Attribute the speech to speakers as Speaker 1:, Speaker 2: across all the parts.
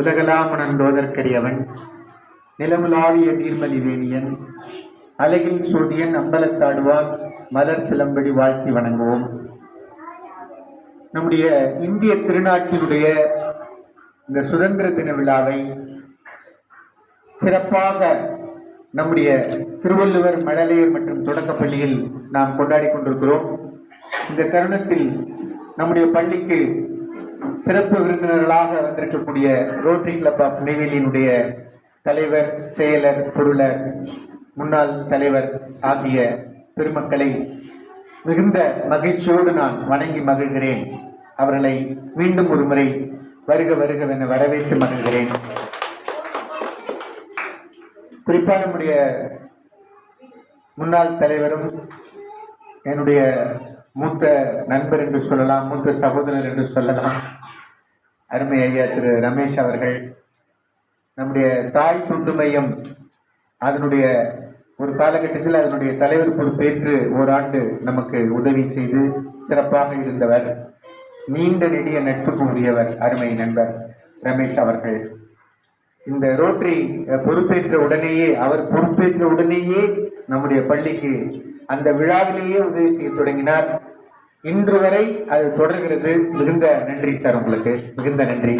Speaker 1: உலகலாம் உணர்ந்தோதற்கரியவன் நிலமுலாவிய நீர்மதி வேணியன் அலகில் சூதியன் அம்பலத்தாடுவார் மலர் சிலம்படி வாழ்த்தி வணங்குவோம் நம்முடைய இந்திய திருநாட்டினுடைய இந்த சுதந்திர தின விழாவை சிறப்பாக நம்முடைய திருவள்ளுவர் மழலையர் மற்றும் தொடக்கப்பள்ளியில் நாம் கொண்டாடி கொண்டிருக்கிறோம் இந்த தருணத்தில் நம்முடைய பள்ளிக்கு சிறப்பு விருந்தினர்களாக வந்திருக்கக்கூடிய ரோட்டரி கிளப் ஆஃப் நெய்வேலியினுடைய தலைவர் செயலர் பொருளர் முன்னாள் தலைவர் ஆகிய பெருமக்களை மிகுந்த மகிழ்ச்சியோடு நான் வணங்கி மகிழ்கிறேன் அவர்களை மீண்டும் ஒரு முறை வருக வருகவென வரவேற்று மகிழ்கிறேன் குறிப்பாக நம்முடைய முன்னாள் தலைவரும் என்னுடைய மூத்த நண்பர் என்று சொல்லலாம் மூத்த சகோதரர் என்று சொல்லலாம் அருமை ஐயா திரு ரமேஷ் அவர்கள் நம்முடைய தாய் துண்டு மையம் அதனுடைய ஒரு காலகட்டத்தில் அதனுடைய தலைவர் பொறுப்பேற்று ஓராண்டு நமக்கு உதவி செய்து சிறப்பாக இருந்தவர் நீண்ட நெடிய நட்புக்கு உரியவர் அருமை நண்பர் ரமேஷ் அவர்கள் இந்த ரோட்டரி பொறுப்பேற்ற உடனேயே அவர் பொறுப்பேற்ற உடனேயே நம்முடைய பள்ளிக்கு அந்த விழாவிலேயே உதவி செய்ய தொடங்கினார் இன்று வரை அது தொடர்கிறது மிகுந்த நன்றி சார் உங்களுக்கு மிகுந்த நன்றி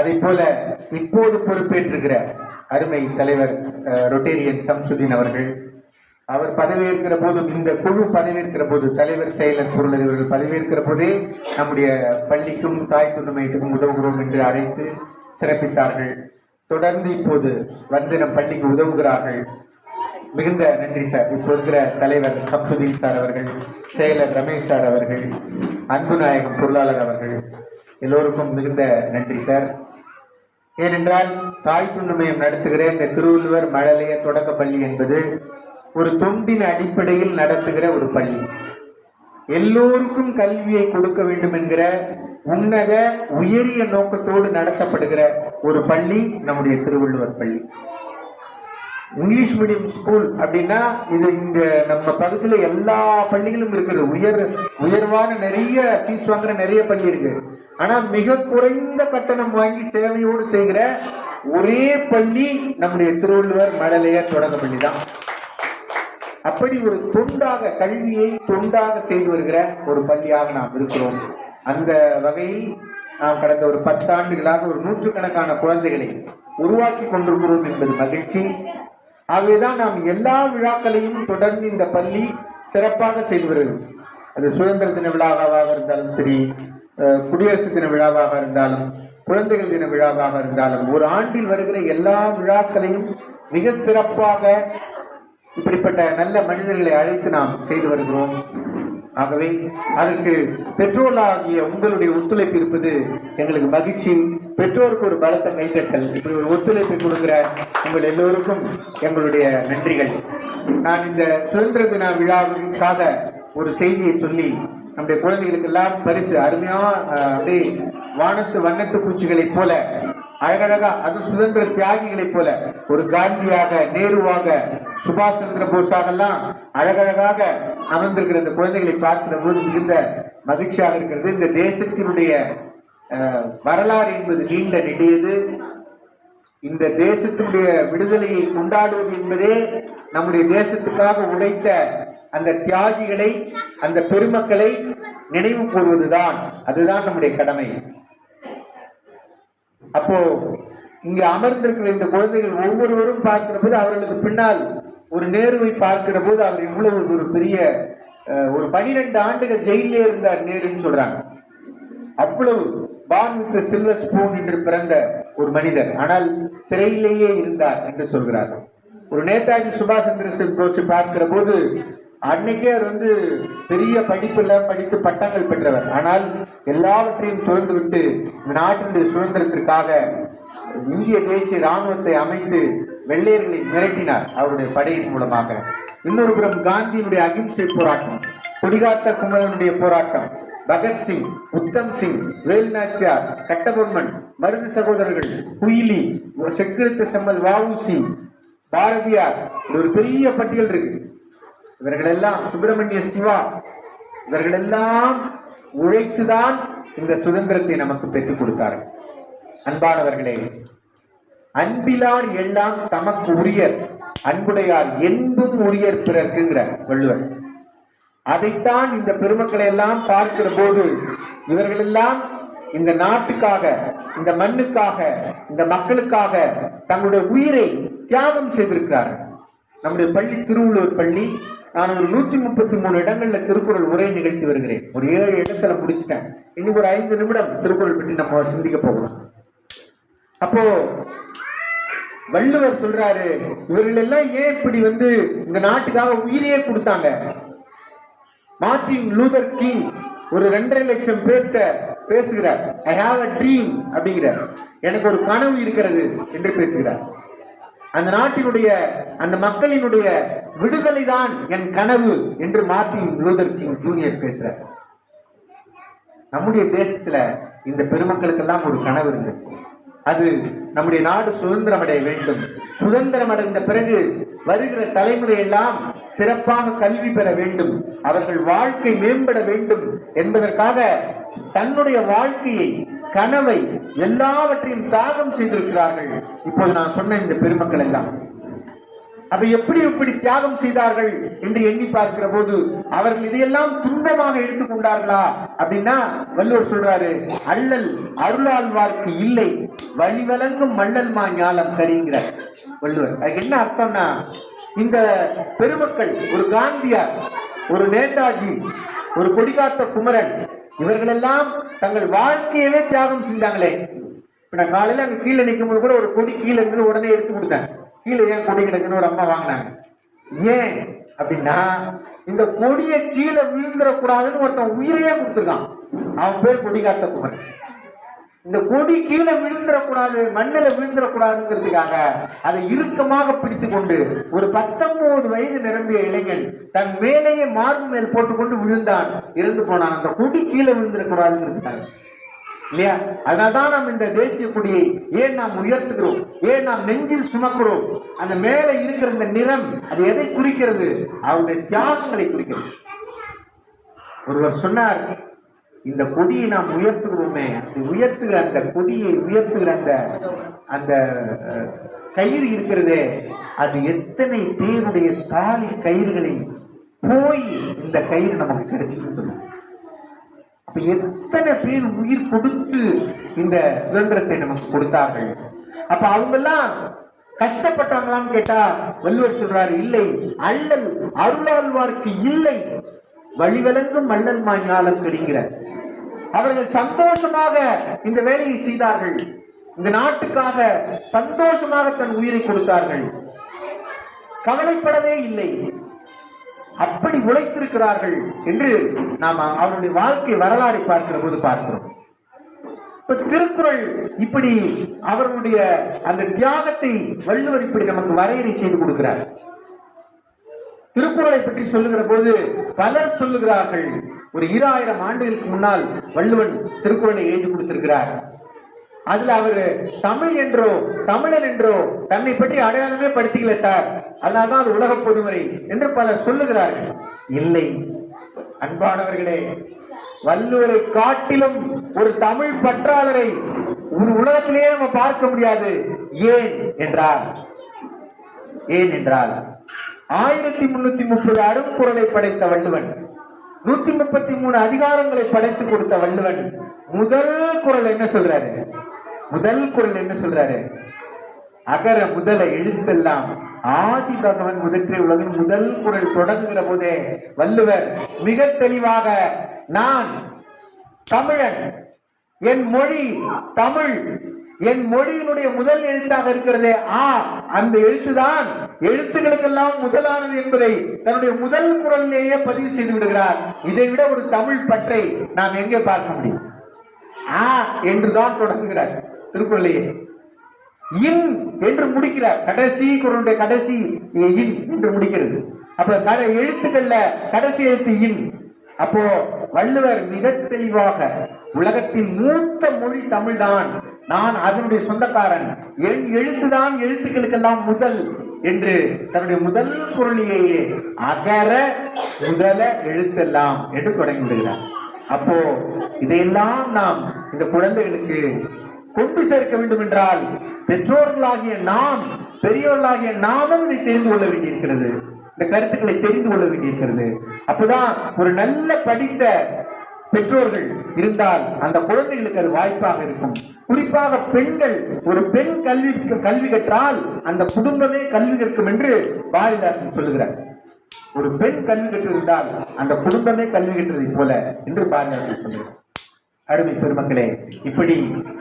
Speaker 1: அதே போல இப்போது பொறுப்பேற்றிருக்கிற அருமை தலைவர் ரொட்டேரியன் சம்சுதீன் அவர்கள் அவர் பதவியேற்கிற போது இந்த குழு பதவியேற்கிற போது தலைவர் செயலர் பொருளர் இவர்கள் பதவியேற்கிற போதே நம்முடைய பள்ளிக்கும் தாய் மையத்துக்கும் உதவுகிறோம் என்று அழைத்து சிறப்பித்தார்கள் தொடர்ந்து இப்போது வந்து நம் பள்ளிக்கு உதவுகிறார்கள் மிகுந்த நன்றி சார் இப்போ இருக்கிற தலைவர் சப்சுதீப் சார் அவர்கள் செயலர் ரமேஷ் சார் அவர்கள் அன்பு நாயகம் பொருளாளர் அவர்கள் எல்லோருக்கும் மிகுந்த நன்றி சார் ஏனென்றால் தாய் துண்ணுமையம் நடத்துகிற இந்த திருவள்ளுவர் மழலைய தொடக்க பள்ளி என்பது ஒரு தொண்டின் அடிப்படையில் நடத்துகிற ஒரு பள்ளி எல்லோருக்கும் கல்வியை கொடுக்க வேண்டும் என்கிற உன்னத உயரிய நோக்கத்தோடு நடத்தப்படுகிற ஒரு பள்ளி நம்முடைய திருவள்ளுவர் பள்ளி இங்கிலீஷ் மீடியம் ஸ்கூல் அப்படின்னா இது இங்க நம்ம பகுதியில் எல்லா பள்ளிகளும் இருக்குது உயர் உயர்வான நிறைய ஃபீஸ் வாங்குற நிறைய பள்ளி இருக்கு ஆனா மிக குறைந்த கட்டணம் வாங்கி சேவையோடு செய்கிற ஒரே பள்ளி நம்முடைய திருவள்ளுவர் மழலைய தொடங்க பள்ளி தான் அப்படி ஒரு தொண்டாக கல்வியை தொண்டாக செய்து வருகிற ஒரு பள்ளியாக நாம் இருக்கிறோம் அந்த வகையில் நாம் கடந்த ஒரு பத்தாண்டுகளாக ஒரு நூற்றுக்கணக்கான குழந்தைகளை உருவாக்கி கொண்டிருக்கிறோம் என்பது மகிழ்ச்சி ஆகவேதான் நாம் எல்லா விழாக்களையும் தொடர்ந்து இந்த பள்ளி சிறப்பாக செய்து வருகிறது அது சுதந்திர தின விழாவாக இருந்தாலும் சரி குடியரசு தின விழாவாக இருந்தாலும் குழந்தைகள் தின விழாவாக இருந்தாலும் ஒரு ஆண்டில் வருகிற எல்லா விழாக்களையும் மிக சிறப்பாக இப்படிப்பட்ட நல்ல மனிதர்களை அழைத்து நாம் செய்து வருகிறோம் ஆகவே அதற்கு ஆகிய உங்களுடைய ஒத்துழைப்பு இருப்பது எங்களுக்கு மகிழ்ச்சி பெற்றோருக்கு ஒரு பலத்த கைத்தட்டல் இப்படி ஒரு ஒத்துழைப்பு கொடுக்கிற உங்கள் எல்லோருக்கும் எங்களுடைய நன்றிகள் நான் இந்த சுதந்திர தின விழாவுக்காக ஒரு செய்தியை சொல்லி நம்முடைய குழந்தைகளுக்கெல்லாம் பரிசு அருமையாக அப்படியே வானத்து வண்ணத்து பூச்சிகளைப் போல அழகழகா அது சுதந்திர தியாகிகளைப் போல ஒரு காந்தியாக நேருவாக சுபாஷ் சந்திர போஸாக எல்லாம் அழகழகாக அமர்ந்திருக்கிற இந்த குழந்தைகளை பார்க்கிற போது மிகுந்த மகிழ்ச்சியாக இருக்கிறது இந்த தேசத்தினுடைய வரலாறு என்பது நீண்ட நெடியது இந்த தேசத்தினுடைய விடுதலையை கொண்டாடுவது என்பதே நம்முடைய தேசத்துக்காக உழைத்த அந்த தியாகிகளை அந்த பெருமக்களை நினைவு கூறுவதுதான் அதுதான் நம்முடைய கடமை அப்போ இங்கு அமர்ந்திருக்கிற இந்த குழந்தைகள் ஒவ்வொருவரும் பார்க்கிற போது அவர்களுக்கு பின்னால் ஒரு நேருவை பார்க்கிற போது அவர் இவ்வளவு ஒரு பெரிய ஒரு பனிரெண்டு ஆண்டுகள் ஜெயிலே இருந்தார் நேருன்னு சொல்றாங்க அவ்வளவு பான் வித் சில்வர் ஸ்பூன் என்று பிறந்த ஒரு மனிதர் ஆனால் சிறையிலேயே இருந்தார் என்று சொல்கிறார் ஒரு நேதாஜி சுபாஷ் சந்திர போஸ் பார்க்கிற போது அன்னைக்கே அவர் வந்து பெரிய படிப்புல படித்து பட்டங்கள் பெற்றவர் ஆனால் எல்லாவற்றையும் துறந்து விட்டு நாட்டினுடைய சுதந்திரத்திற்காக இந்திய தேசிய இராணுவத்தை அமைத்து வெள்ளையர்களை மிரட்டினார் அவருடைய படையின் மூலமாக இன்னொரு புறம் காந்தியினுடைய அகிம்சை போராட்டம் குடிகாத்த குமரனுடைய போராட்டம் பகத்சிங் உத்தம் சிங் வேல்நாச்சியார் கட்டபொம்மன் மருது சகோதரர்கள் குயிலி செக்கிருத்த செம்மல் வாவுசி பாரதியார் ஒரு பெரிய பட்டியல் இருக்கு இவர்களெல்லாம் சுப்பிரமணிய சிவா இவர்களெல்லாம் உழைத்துதான் இந்த சுதந்திரத்தை நமக்கு பெற்றுக் கொடுத்தார்கள் அன்பானவர்களே அன்பிலார் எல்லாம் தமக்கு உரியர் அன்புடையார் என்பும் உரியர் பிறர்க்குங்கிற வள்ளுவர் அதைத்தான் இந்த பெருமக்களை எல்லாம் பார்க்கிற போது இவர்களெல்லாம் இந்த நாட்டுக்காக இந்த மண்ணுக்காக இந்த மக்களுக்காக தங்களுடைய உயிரை தியாகம் செய்திருக்கிறார்கள் நம்முடைய பள்ளி திருவள்ளுவர் பள்ளி நான் ஒரு நூற்றி முப்பத்தி மூணு இடங்கள்ல திருக்குறள் உரை நிகழ்த்தி வருகிறேன் ஒரு ஏழு இடத்துல முடிச்சுட்டேன் இன்னும் ஒரு ஐந்து நிமிடம் திருக்குறள் பற்றி நம்ம சிந்திக்க போகணும் அப்போ வள்ளுவர் சொல்றாரு இவர்கள் எல்லாம் ஏன் இப்படி வந்து இந்த நாட்டுக்காக உயிரையே கொடுத்தாங்க மார்டின் லூதர் கிங் ஒரு ரெண்டரை லட்சம் பேர்த்த பேசுகிறார் ஐ ஹாவ் அ ட்ரீம் அப்படிங்கிறார் எனக்கு ஒரு கனவு இருக்கிறது என்று பேசுகிறார் அந்த நாட்டினுடைய அந்த மக்களினுடைய விடுதலை தான் என் கனவு என்று மார்டின் லூதர் கிங் ஜூனியர் பேசுறார் நம்முடைய தேசத்துல இந்த பெருமக்களுக்கெல்லாம் ஒரு கனவு இருந்தது அது நம்முடைய நாடு சுதந்திரம் அடைய வேண்டும் சுதந்திரம் அடைந்த பிறகு வருகிற தலைமுறை எல்லாம் சிறப்பாக கல்வி பெற வேண்டும் அவர்கள் வாழ்க்கை மேம்பட வேண்டும் என்பதற்காக தன்னுடைய வாழ்க்கையை கனவை எல்லாவற்றையும் தியாகம் செய்திருக்கிறார்கள் இப்போது நான் சொன்ன இந்த பெருமக்கள் எல்லாம் அப்ப எப்படி எப்படி தியாகம் செய்தார்கள் என்று எண்ணி பார்க்கிற போது அவர்கள் இதையெல்லாம் துன்பமாக எடுத்துக்கொண்டார்களா அப்படின்னா வள்ளுவர் சொல்றாரு அள்ளல் அருளாழ்வார்க்கு இல்லை வழிவழங்கும் மள்ளல் மா ஞாலம் சரிங்கிறார் வள்ளுவர் அதுக்கு என்ன அர்த்தம்னா இந்த பெருமக்கள் ஒரு காந்தியார் ஒரு நேதாஜி ஒரு கொடிகாத்த குமரன் இவர்களெல்லாம் தங்கள் வாழ்க்கையவே தியாகம் செஞ்சாங்களே இப்போ நான் காலையில் அங்கே கீழே நிற்கும் போது கூட ஒரு கொடி கீழே இருந்து உடனே எடுத்து கொடுத்தேன் கீழே ஏன் கொடி கிடக்குன்னு ஒரு அம்மா வாங்கினாங்க ஏன் அப்படின்னா இந்த கொடியை கீழே வீழ்ந்துடக்கூடாதுன்னு ஒருத்தன் உயிரையே கொடுத்துருக்கான் அவன் பேர் கொடி காத்த குமரன் இந்த கொடி கீழே விழுந்துடக்கூடாது மண்ணில் விழுந்துடக்கூடாதுங்கிறதுக்காக அதை இறுக்கமாக பிடித்து கொண்டு ஒரு பத்தொன்பது வயது நிரம்பிய இளைஞன் தன் மேலேயே மார்பு மேல் போட்டுக்கொண்டு விழுந்தான் இறந்து போனான் அந்த கொடி கீழே விழுந்துடக்கூடாதுங்கிறதுக்காக இல்லையா அதனால்தான் நாம் இந்த தேசிய கொடியை ஏன் நாம் உயர்த்துகிறோம் ஏன் நாம் நெஞ்சில் சுமக்கிறோம் அந்த மேலே இருக்கிற இந்த நிறம் அது எதை குறிக்கிறது அவருடைய தியாகங்களை குறிக்கிறது ஒருவர் சொன்னார் இந்த கொடியை நாம் உயர்த்துகிறோமே அந்த உயர்த்துகிற அந்த கொடியை உயர்த்துகிற அந்த அந்த கயிறு இருக்கிறதே அது எத்தனை பேருடைய தாலி கயிறுகளை போய் இந்த கயிறு நமக்கு கிடைச்சதுன்னு அப்ப எத்தனை பேர் உயிர் கொடுத்து இந்த சுதந்திரத்தை நமக்கு கொடுத்தார்கள் அப்ப அவங்க எல்லாம் கஷ்டப்பட்டவங்களான்னு கேட்டா வள்ளுவர் சொல்றாரு இல்லை அல்லல் அருளாழ்வார்க்கு இல்லை வழிவிலங்கும் மன்னன் மாஞாலம் தெரிகிற அவர்கள் சந்தோஷமாக இந்த வேலையை செய்தார்கள் இந்த நாட்டுக்காக சந்தோஷமாக தன் உயிரை கொடுத்தார்கள் கவலைப்படவே இல்லை அப்படி உழைத்திருக்கிறார்கள் என்று நாம் அவருடைய வாழ்க்கை வரலாறு பார்க்கிற போது பார்க்கிறோம் இப்ப திருக்குறள் இப்படி அவர்களுடைய அந்த தியாகத்தை வள்ளுவர் இப்படி நமக்கு வரையறை செய்து கொடுக்கிறார் திருக்குறளை பற்றி சொல்லுகிற போது பலர் சொல்லுகிறார்கள் ஒரு ஈராயிரம் ஆண்டுகளுக்கு முன்னால் வள்ளுவன் திருக்குறளை எழுதி கொடுத்திருக்கிறார் அதுல அவரு தமிழ் என்றோ தமிழன் என்றோ தன்னை பற்றி அடையாளமே படுத்திக்கல சார் அதனால்தான் அது உலக பொதுமுறை என்று பலர் சொல்லுகிறார்கள் இல்லை அன்பானவர்களே வள்ளுவரை காட்டிலும் ஒரு தமிழ் பற்றாளரை ஒரு உலகத்திலேயே நம்ம பார்க்க முடியாது ஏன் என்றார் ஏன் என்றால் ஆயிரத்தி முன்னூத்தி முப்பது அரும்பொருளை படைத்த வள்ளுவன் நூத்தி முப்பத்தி மூணு அதிகாரங்களை படைத்து கொடுத்த வள்ளுவன் முதல் குரல் என்ன சொல்றாரு முதல் குரல் என்ன சொல்றாரு அகர முதல எழுத்தெல்லாம் ஆதி பகவன் முதற்றே உலகின் முதல் குரல் தொடங்குகிற போதே வள்ளுவர் மிக தெளிவாக நான் தமிழன் என் மொழி தமிழ் என் மொழியினுடைய முதல் எழுத்தாக இருக்கிறதே ஆ அந்த எழுத்துதான் எழுத்துக்களுக்கெல்லாம் முதலானது என்பதை தன்னுடைய முதல் குரலிலேயே பதிவு செய்து விடுகிறார் இதை விட ஒரு தமிழ் பற்றை நாம் எங்கே பார்க்க முடியும் ஆ என்றுதான் தொடங்குகிறார் திருக்குறளையே இன் என்று முடிக்கிறார் கடைசி குரலுடைய கடைசி இன் என்று முடிக்கிறது அப்ப எழுத்துக்கள்ல கடைசி எழுத்து இன் அப்போ வள்ளுவர் மிக தெளிவாக உலகத்தின் மூத்த மொழி தமிழ்தான் நான் அதனுடைய சொந்தக்காரன் என் எழுத்துதான் எழுத்துக்களுக்கெல்லாம் முதல் என்று தன்னுடைய முதல் குரலிலேயே அகர முதல எழுத்தெல்லாம் என்று தொடங்கி விடுகிறார் அப்போ இதையெல்லாம் நாம் இந்த குழந்தைகளுக்கு கொண்டு சேர்க்க வேண்டும் என்றால் பெற்றோர்களாகிய நாம் பெரியவர்களாகிய நாமும் இதை தெரிந்து கொள்ள வேண்டியிருக்கிறது இந்த கருத்துக்களை தெரிந்து கொள்ள வேண்டியிருக்கிறது அப்பதான் ஒரு நல்ல படித்த பெற்றோர்கள் இருந்தால் அந்த குழந்தைகளுக்கு அது வாய்ப்பாக இருக்கும் குறிப்பாக பெண்கள் ஒரு பெண் கல்வி கல்வி கற்றால் அந்த குடும்பமே கல்வி கற்கும் என்று பாரதிதாசன் சொல்லுகிறார் ஒரு பெண் கல்வி கற்றிருந்தால் அந்த குடும்பமே கல்வி கற்றதை போல என்று பாரதிதாசன் சொல்லுகிறார் அருமை பெருமக்களே இப்படி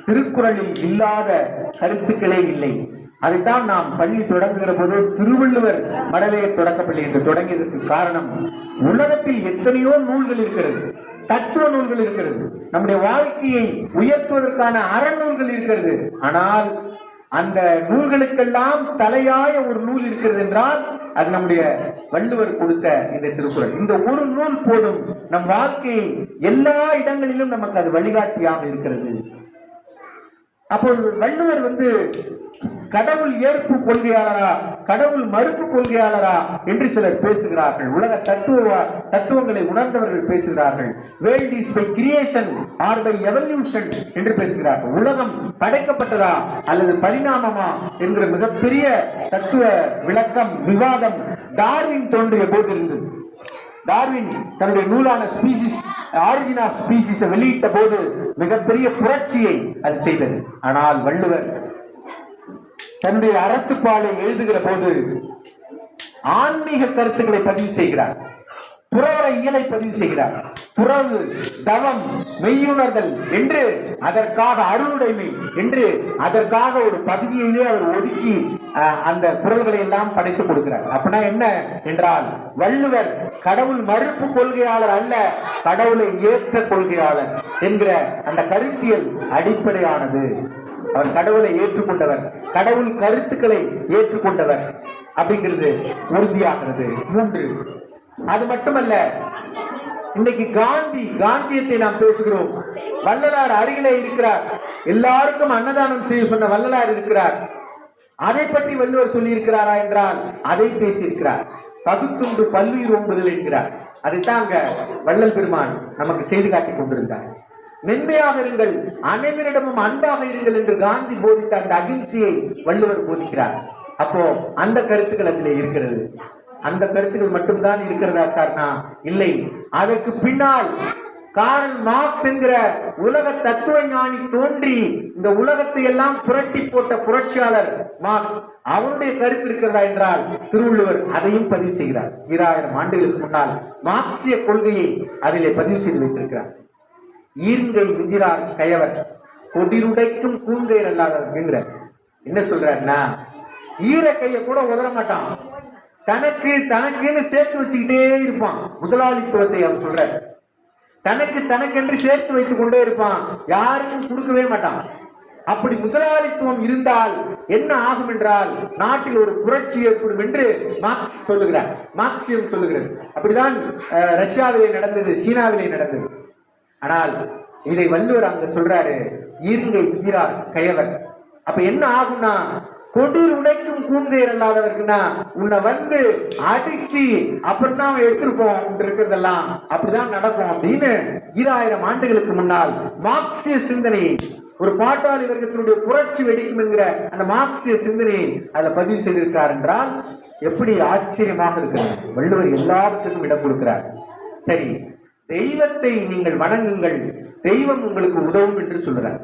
Speaker 1: திருக்குறளில் இல்லாத கருத்துக்களே இல்லை அதைத்தான் நாம் பள்ளி தொடங்குகிற போது திருவள்ளுவர் மடலையர் தொடக்கப்பள்ளி என்று தொடங்கியதற்கு காரணம் உலகத்தில் எத்தனையோ நூல்கள் இருக்கிறது தத்துவ நூல்கள் இருக்கிறது நம்முடைய வாழ்க்கையை உயர்த்துவதற்கான அறநூல்கள் இருக்கிறது ஆனால் அந்த நூல்களுக்கெல்லாம் தலையாய ஒரு நூல் இருக்கிறது என்றால் அது நம்முடைய வள்ளுவர் கொடுத்த இந்த திருக்குறள் இந்த ஒரு நூல் போதும் நம் வாழ்க்கையை எல்லா இடங்களிலும் நமக்கு அது வழிகாட்டியாக இருக்கிறது அப்போது வள்ளுவர் வந்து கடவுள் ஏற்பு கொள்கையாளரா கடவுள் மறுப்பு கொள்கையாளரா என்று சிலர் பேசுகிறார்கள் உலக தத்துவ தத்துவங்களை உணர்ந்தவர்கள் பேசுகிறார்கள் world is by creation or by evolution என்று பேசுகிறார்கள் உலகம் படைக்கப்பட்டதா அல்லது பரிணாமமா என்கிற மிகப்பெரிய தத்துவ விளக்கம் விவாதம் டார்வின் தோன்றிய போதிலிருந்து டார்வின் தன்னுடைய நூலான ஸ்பீசிஸ் ஆரிஜின் ஆஃப் வெளியிட்ட போது மிகப்பெரிய புரட்சியை அது செய்தது ஆனால் வள்ளுவர் தன்னுடைய அறத்துப்பாலை எழுதுகிற போது ஆன்மீக கருத்துக்களை பதிவு செய்கிறார் துறவரை இயலை பதிவு செய்கிறார் துறவு தவம் மெய்யுணர்தல் என்று அதற்காக அருளுடைமை என்று அதற்காக ஒரு பகுதியிலே அவர் ஒதுக்கி அந்த குரல்களை எல்லாம் படைத்து கொடுக்கிறார் அப்படின்னா என்ன என்றால் வள்ளுவர் கடவுள் மறுப்பு கொள்கையாளர் அல்ல கடவுளை ஏற்ற கொள்கையாளர் என்கிற அந்த கருத்தியல் அடிப்படையானது அவர் கடவுளை ஏற்றுக்கொண்டவர் கடவுள் கருத்துக்களை ஏற்றுக்கொண்டவர் அப்படிங்கிறது உறுதியாகிறது மூன்று அது மட்டுமல்ல இன்னைக்கு காந்தி காந்தியத்தை நாம் பேசுகிறோம் வள்ளலார் அருகிலே இருக்கிறார் எல்லாருக்கும் அன்னதானம் செய்ய சொன்ன வள்ளலார் இருக்கிறார் அதை பற்றி வள்ளுவர் சொல்லி இருக்கிறாரா என்றால் அதை பேசியிருக்கிறார் பகுத்துண்டு பல்லுயிர் ஒன்பதில் என்கிறார் அதை தாங்க வள்ளல் பெருமான் நமக்கு செய்து காட்டி கொண்டிருந்தார் மென்மையாக இருங்கள் அனைவரிடமும் அன்பாக இருங்கள் என்று காந்தி போதித்த அந்த அகிம்சையை வள்ளுவர் போதிக்கிறார் அப்போ அந்த கருத்துக்கள் அதில் இருக்கிறது அந்த கருத்துகள் மட்டும்தான் இருக்கிறதா சார்னா இல்லை அதற்கு பின்னால் காரல் மார்க்ஸ் என்கிற உலக தத்துவ ஞானி தோன்றி இந்த உலகத்தை எல்லாம் புரட்டி போட்ட புரட்சியாளர் மார்க்ஸ் அவருடைய கருத்து இருக்கிறதா என்றால் திருவள்ளுவர் அதையும் பதிவு செய்கிறார் இராயிரம் ஆண்டுகளுக்கு முன்னால் மார்க்சிய கொள்கையை அதிலே பதிவு செய்து வைத்திருக்கிறார் ஈர்கை விதிரார் கயவர் கொதிருடைக்கும் கூண்கையர் அல்லாதவர் என்ன சொல்றாருன்னா ஈர கையை கூட உதர மாட்டான் தனக்கு தனக்குன்னு சேர்த்து வச்சுக்கிட்டே இருப்பான் முதலாளித்துவத்தை அவன் சொல்ற தனக்கு தனக்கென்று சேர்த்து வைத்துக் கொண்டே இருப்பான் யாருக்கும் கொடுக்கவே மாட்டான் அப்படி முதலாளித்துவம் இருந்தால் என்ன ஆகும் என்றால் நாட்டில் ஒரு புரட்சி ஏற்படும் என்று மார்க்ஸ் சொல்லுகிறார் மார்க்சியம் சொல்லுகிறது அப்படிதான் ரஷ்யாவிலே நடந்தது சீனாவிலே நடந்தது ஆனால் இதை வள்ளுவர் அங்க சொல்றாரு ஈர்ங்கை உயிரார் கயவர் அப்ப என்ன ஆகும்னா கொடூர் உடைக்கும் கூந்தேர் அல்லாதவர்னா உன்னை வந்து அடிச்சு அப்புறம் தான் அவன் எடுத்திருப்போம் இருக்கிறதெல்லாம் அப்படிதான் நடக்கும் அப்படின்னு ஈராயிரம் ஆண்டுகளுக்கு முன்னால் மார்க்சிய சிந்தனை ஒரு பாட்டாளி வர்க்கத்தினுடைய புரட்சி வெடிக்கும் என்கிற அந்த மார்க்சிய சிந்தனை அதை பதிவு செய்திருக்கிறார் என்றால் எப்படி ஆச்சரியமாக இருக்கிறது வள்ளுவர் எல்லாவற்றுக்கும் இடம் கொடுக்கிறார் சரி தெய்வத்தை நீங்கள் வணங்குங்கள் தெய்வம் உங்களுக்கு உதவும் என்று சொல்கிறார்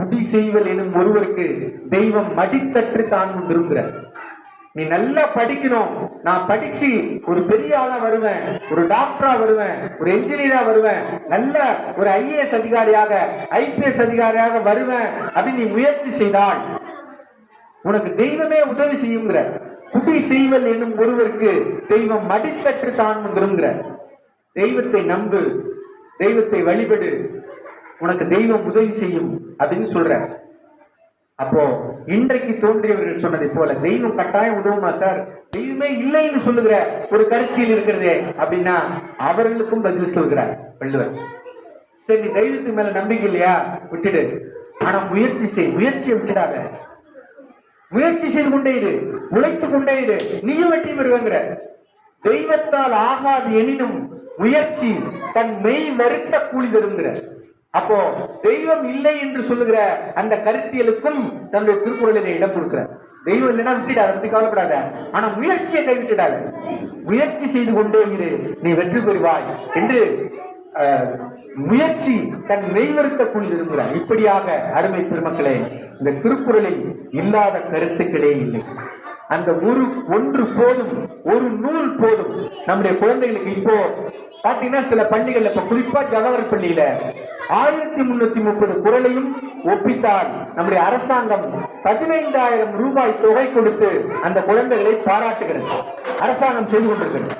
Speaker 1: குடி செய்வல் எனும் ஒருவருக்கு தெய்வம் மடித்தற்று தான் விரும்புகிறார் நீ நல்லா படிக்கணும் நான் படிச்சு ஒரு பெரிய ஆளா வருவேன் ஒரு டாக்டரா வருவேன் ஒரு என்ஜினியரா வருவேன் நல்ல ஒரு ஐஏஎஸ் அதிகாரியாக ஐபிஎஸ் அதிகாரியாக வருவேன் அப்படின்னு நீ முயற்சி செய்தால் உனக்கு தெய்வமே உதவி செய்யுங்கிற குடி செய்வல் என்னும் ஒருவருக்கு தெய்வம் மடித்தற்று தான் விரும்புகிற தெய்வத்தை நம்பு தெய்வத்தை வழிபடு உனக்கு தெய்வம் உதவி செய்யும் அப்படின்னு சொல்ற அப்போ இன்றைக்கு தோன்றியவர்கள் சொன்னதை போல தெய்வம் கட்டாயம் உதவுமா சார் தெய்வமே இல்லைன்னு சொல்லுகிற ஒரு கருத்தியில் இருக்கிறதே அப்படின்னா அவர்களுக்கும் பதில் சொல்கிறார் வள்ளுவர் சரி நீ தெய்வத்துக்கு மேல நம்பிக்கை இல்லையா விட்டுடு ஆனா முயற்சி செய் முயற்சியை விட்டுடாத முயற்சி செய்து கொண்டே இரு உழைத்து கொண்டே இரு நீயும் வெற்றி பெறுவங்கிற தெய்வத்தால் ஆகாது எனினும் முயற்சி தன் மெய் மறுத்த கூலி தருங்கிற அப்போ தெய்வம் இல்லை என்று சொல்லுகிற அந்த கருத்தியலுக்கும் தன்னுடைய திருக்குறளில் இடம் கொடுக்கிறார் தெய்வம் இல்லைன்னா விட்டுடாத பத்தி கவலைப்படாத ஆனா முயற்சியை கைவிட்டுடாத முயற்சி செய்து கொண்டே இரு நீ வெற்றி பெறுவாய் என்று முயற்சி தன் மெய்வருத்தக்குள் இருக்கிறார் இப்படியாக அருமை பெருமக்களே இந்த திருக்குறளில் இல்லாத கருத்துக்களே இல்லை அந்த ஒரு ஒன்று போதும் ஒரு நூல் போதும் நம்முடைய குழந்தைகளுக்கு இப்போ பாத்தீங்கன்னா சில பள்ளிகள்ல இப்ப குறிப்பா ஜவஹர் பள்ளியில ஆயிரத்தி முன்னூத்தி முப்பது குரலையும் ஒப்பித்தால் நம்முடைய அரசாங்கம் பதினைந்தாயிரம் ரூபாய் தொகை கொடுத்து அந்த குழந்தைகளை பாராட்டுகிறது அரசாங்கம் செய்து கொண்டிருக்கிறது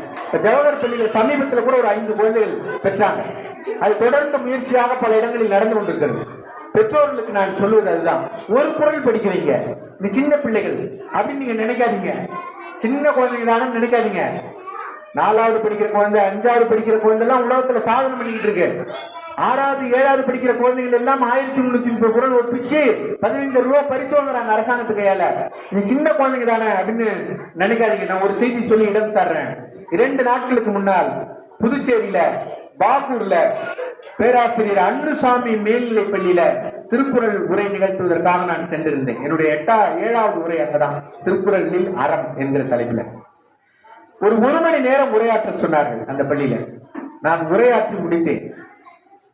Speaker 1: ஜவஹர் பள்ளியில சமீபத்தில் கூட ஒரு ஐந்து குழந்தைகள் பெற்றாங்க அது தொடர்ந்து முயற்சியாக பல இடங்களில் நடந்து கொண்டிருக்கிறது பெற்றோர்களுக்கு நான் சொல்லுவது அதுதான் ஒரு குரல் படிக்கிறீங்க நீ சின்ன பிள்ளைகள் அப்படின்னு நீங்க நினைக்காதீங்க சின்ன தானே நினைக்காதீங்க நாலாவது படிக்கிற குழந்தை அஞ்சாவது படிக்கிற குழந்தைலாம் உலகத்துல சாதனை பண்ணிக்கிட்டு இருக்கு ஆறாவது ஏழாவது படிக்கிற குழந்தைகள் எல்லாம் ஆயிரத்தி முன்னூத்தி முப்பது குரல் ஒப்பிச்சு பதினைந்து ரூபா பரிசு வாங்குறாங்க அரசாங்கத்து கையால நீ சின்ன குழந்தைங்க தானே அப்படின்னு நினைக்காதீங்க நான் ஒரு செய்தி சொல்லி இடம் தர்றேன் இரண்டு நாட்களுக்கு முன்னால் புதுச்சேரியில பாகூர்ல பேராசிரியர் அன்புசாமி மேல்நிலை பள்ளியில திருக்குறள் உரை நிகழ்த்துவதற்காக நான் சென்றிருந்தேன் என்னுடைய எட்டா ஏழாவது உரை அங்கதான் திருக்குறளில் அறம் என்கிற தலைப்புல ஒரு ஒரு மணி நேரம் உரையாற்ற சொன்னார்கள் அந்த பள்ளியில நான் உரையாற்றி முடித்தேன்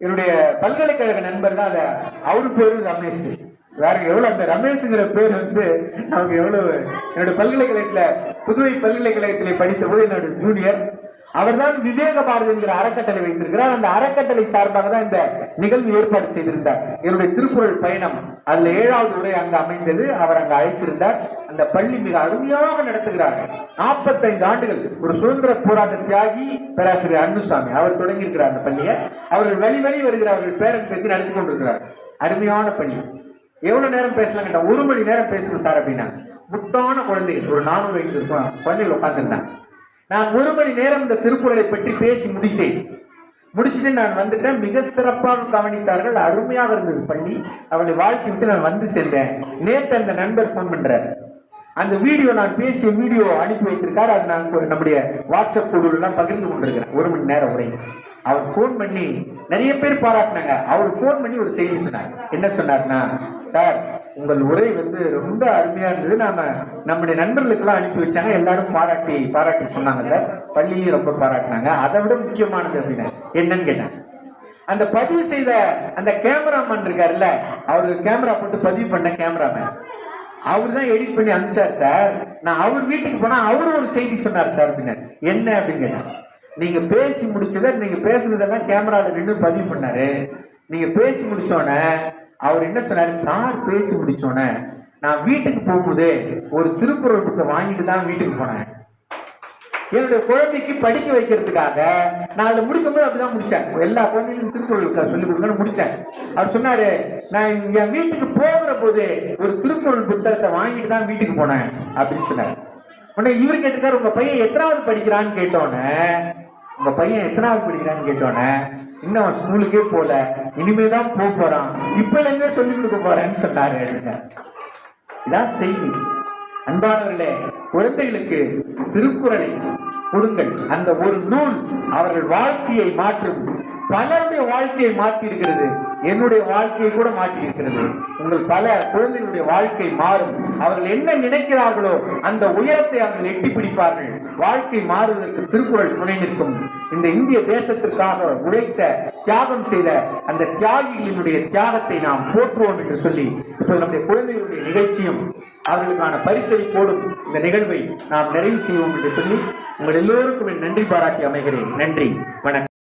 Speaker 1: என்னுடைய பல்கலைக்கழக நண்பர் தான் அதை அவரு பேரு ரமேஷ் வேற எவ்வளவு அந்த ரமேஷ்ங்கிற பேர் வந்து அவங்க எவ்வளவு என்னோட பல்கலைக்கழகத்துல புதுவை பல்கலைக்கழகத்திலே படித்த போது என்னோட ஜூனியர் அவர் தான் விவேக பாரதி என்கிற அறக்கட்டளை வைத்திருக்கிறார் அந்த அறக்கட்டளை சார்பாக தான் இந்த நிகழ்வு ஏற்பாடு செய்திருந்தார் என்னுடைய திருக்குறள் பயணம் அதுல ஏழாவது உரை அங்கு அமைந்தது அவர் அங்கு அழைத்திருந்தார் அந்த பள்ளி மிக அருமையாக நடத்துகிறார் நாற்பத்தைந்து ஆண்டுகள் ஒரு சுதந்திர போராட்ட தியாகி பேராசிரியர் அன்புசாமி அவர் தொடங்கி இருக்கிறார் அந்த பள்ளியை அவர்கள் வழிவழி வருகிற அவர்கள் பேரன் பேசி நடத்தி கொண்டிருக்கிறார் அருமையான பள்ளி எவ்வளவு நேரம் பேசலாம் கேட்டா ஒரு மணி நேரம் பேசுங்க சார் அப்படின்னா முத்தான குழந்தைகள் ஒரு நானூறு ஐந்து குழந்தைகள் உட்காந்துருந்தாங்க நான் ஒரு மணி நேரம் இந்த திருக்குறளை பற்றி பேசி முடித்தேன் முடிச்சுட்டு நான் வந்துட்டேன் மிக சிறப்பாக கவனித்தார்கள் அருமையாக இருந்தது பள்ளி அவளை வாழ்க்கை விட்டு நான் வந்து சென்றேன் நேற்று அந்த நண்பர் ஃபோன் பண்றார் அந்த வீடியோ நான் பேசிய வீடியோ அனுப்பி வைத்திருக்காரு அது நான் நம்முடைய வாட்ஸ்அப் குழுலாம் பகிர்ந்து கொண்டிருக்கிறேன் ஒரு மணி நேரம் உரை அவர் ஃபோன் பண்ணி நிறைய பேர் பாராட்டினாங்க அவர் ஃபோன் பண்ணி ஒரு செய்தி சொன்னார் என்ன சொன்னார்னா சார் உங்கள் உரை வந்து ரொம்ப அருமையா இருந்தது நாம நம்முடைய எல்லாம் அனுப்பி வச்சாங்க எல்லாரும் பாராட்டி பாராட்டி சொன்னாங்க சார் பள்ளியும் ரொம்ப பாராட்டினாங்க அதை விட முக்கியமானது அப்படின்னா என்னன்னு கேட்டேன் அந்த பதிவு செய்த அந்த கேமராமேன் இருக்காருல்ல அவருக்கு கேமரா போட்டு பதிவு பண்ண கேமராமேன் அவர் தான் எடிட் பண்ணி அனுப்பிச்சார் சார் நான் அவர் வீட்டுக்கு போனா அவரும் ஒரு செய்தி சொன்னார் சார் அப்படின்னா என்ன அப்படின்னு கேட்டேன் நீங்க பேசி முடிச்சதை நீங்க பேசுனதெல்லாம் கேமரால நின்று பதிவு பண்ணாரு நீங்க பேசி முடிச்சோடனே அவர் என்ன சொன்னாரு சார் பேசி முடிச்சோன்னே நான் வீட்டுக்கு போகும்போது ஒரு திருக்குறள் புக்கை வாங்கிட்டு தான் வீட்டுக்கு போனேன் என்னுடைய குழந்தைக்கு படிக்க வைக்கிறதுக்காக நான் அதை முடிக்கும்போது அப்படிதான் முடிச்சேன் எல்லா குழந்தைகளும் திருக்குறள் சொல்லி கொடுக்கணும்னு முடிச்சேன் அவர் சொன்னாரு நான் என் வீட்டுக்கு போகிற போது ஒரு திருக்குறள் புத்தகத்தை வாங்கிட்டு தான் வீட்டுக்கு போனேன் அப்படின்னு சொன்னார் உடனே இவர் கேட்டுக்காரு உங்க பையன் எத்தனாவது படிக்கிறான்னு கேட்டோன்னே உங்க பையன் எத்தனாவது படிக்கிறான்னு கேட்டோன்னே இன்னும் அவன் ஸ்கூலுக்கே போல இனிமேதான் போக போறான் இப்ப எல்லாமே சொல்லி கொடுக்க போறேன்னு சொன்னாரு இதான் செய்தி அன்பானவர்களே குழந்தைகளுக்கு திருக்குறளை கொடுங்கள் அந்த ஒரு நூல் அவர்கள் வாழ்க்கையை மாற்றும் பலருடைய வாழ்க்கையை மாற்றி இருக்கிறது என்னுடைய வாழ்க்கையை கூட மாற்றி இருக்கிறது உங்கள் பல குழந்தைகளுடைய வாழ்க்கை மாறும் அவர்கள் என்ன நினைக்கிறார்களோ அந்த உயரத்தை அவர்கள் எட்டி பிடிப்பார்கள் வாழ்க்கை மாறுவதற்கு திருக்குறள் துணை நிற்கும் இந்த இந்திய தேசத்திற்காக உழைத்த தியாகம் செய்த அந்த தியாகிகளினுடைய தியாகத்தை நாம் போற்றுவோம் என்று சொல்லி இப்போது நம்முடைய குழந்தைகளுடைய நிகழ்ச்சியும் அவர்களுக்கான போடும் இந்த நிகழ்வை நாம் நிறைவு செய்வோம் என்று சொல்லி உங்கள் எல்லோருக்கும் நன்றி பாராட்டி அமைகிறேன் நன்றி வணக்கம்